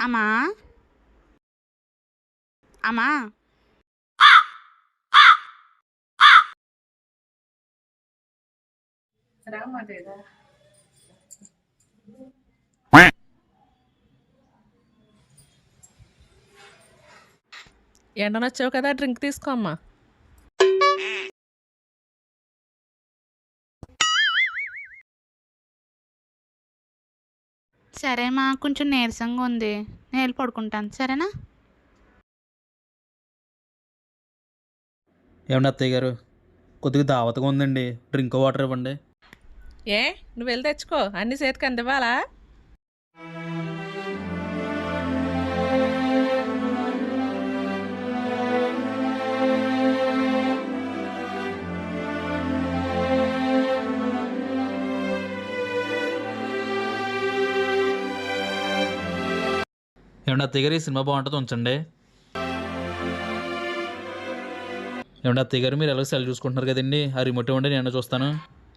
అమ్మా. అమ్మా. ఎండనొచ్చావు కదా డ్రింక్ తీసుకో అమ్మా. సరే మా కొంచెం నీరసంగా ఉంది. నేను వెళ్ళి పడుకుంటాను. సరేనా? ఏమండి అత్తయ్య గారు? కొద్దిగా దావతగా ఉందండి. డ్రింక్ వాటర్ ఇవ్వండి. ఏ నువ్వు వెళ్ళి తెచ్చుకో. అన్ని చేతికి అందివ్వాలా? ఏమండి అత్తయ్య గారు ఈ సినిమా బాగుంటుంది ఉంచండి. ఏమండి అత్తయ్య గారు మీరు ఎలా సెల్ చూసుకుంటున్నారు కదండి ఆ రిమోట్ ఇవ్వండి నేను చూస్తాను.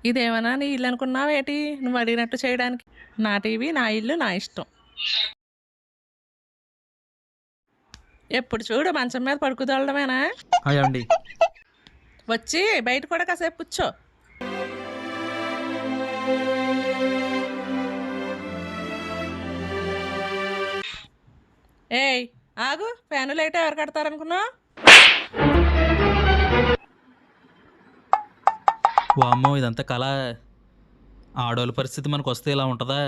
ఇదేమన్నా నీ ఇల్లు అనుకున్నావేటి? నువ్వు అడిగినట్టు చేయడానికి. నా టీవీ నా ఇల్లు నా ఇష్టం. ఎప్పుడు చూడు మంచం మీద పడుకుదోళ్ళమేనా ఏమండి వచ్చి బయట కూడా కాసేపు కూర్చో. ఏయ్ ఆగు. ఫ్యాను లైట్ ఎవరు కడతారనుకున్నా? వామ్మో ఇదంతా కళ. ఆడోళ్ళ పరిస్థితి మనకు వస్తే ఇలా ఉంటుందా?